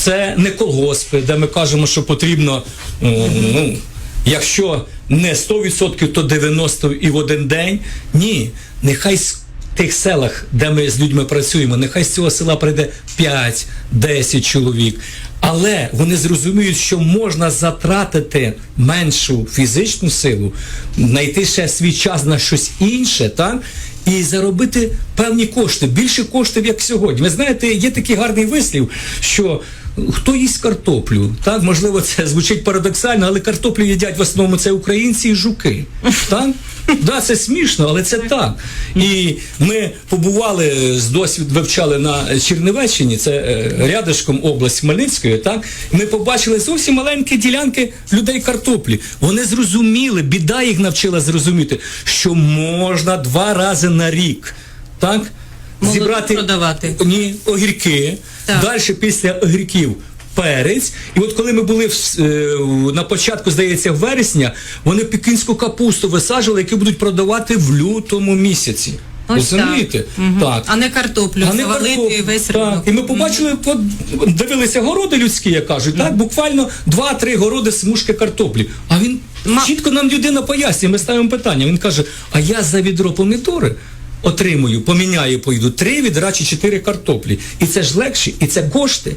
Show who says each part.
Speaker 1: це не колгоспи, де ми кажемо, що потрібно, ну, ну, якщо не 100%, то 90% і в один день. Ні, нехай з тих селах, де ми з людьми працюємо, нехай з цього села прийде 5-10 чоловік. Але вони зрозуміють, що можна затратити меншу фізичну силу, знайти ще свій час на щось інше, так? І заробити певні кошти, більше коштів, як сьогодні. Ви знаєте, є такий гарний вислів, що хто їсть картоплю, так можливо, це звучить парадоксально, але картоплю їдять в основному це українці і жуки. Так? Да, це смішно, але це так. І ми побували з досвід вивчали на Чернівеччині, це е, рядишком область Хмельницької. Так ми побачили зовсім маленькі ділянки людей картоплі. Вони зрозуміли, біда їх навчила зрозуміти, що можна два рази на рік. Так?
Speaker 2: Молоду продавати.
Speaker 1: Ні, огірки.
Speaker 2: Так.
Speaker 1: Далі після огірків перець. І от коли ми були в, е, на початку, здається, вересня, вони пекінську капусту висаджували, яку будуть продавати в лютому місяці. Розумієте?
Speaker 2: так. Мгм.
Speaker 1: Так.
Speaker 2: А не картоплю,
Speaker 1: А не картоплю.
Speaker 2: і весь
Speaker 1: так.
Speaker 2: ринок.
Speaker 1: І ми побачили, от, дивилися городи людські, як кажуть, так? буквально два-три городи смужки картоплі. А він
Speaker 2: Ма-
Speaker 1: чітко нам людина пояснює, ми ставимо питання. Він каже: а я за відро помідори отримую, поміняю, поїду три відра чи чотири картоплі. І це ж легше, і це кошти.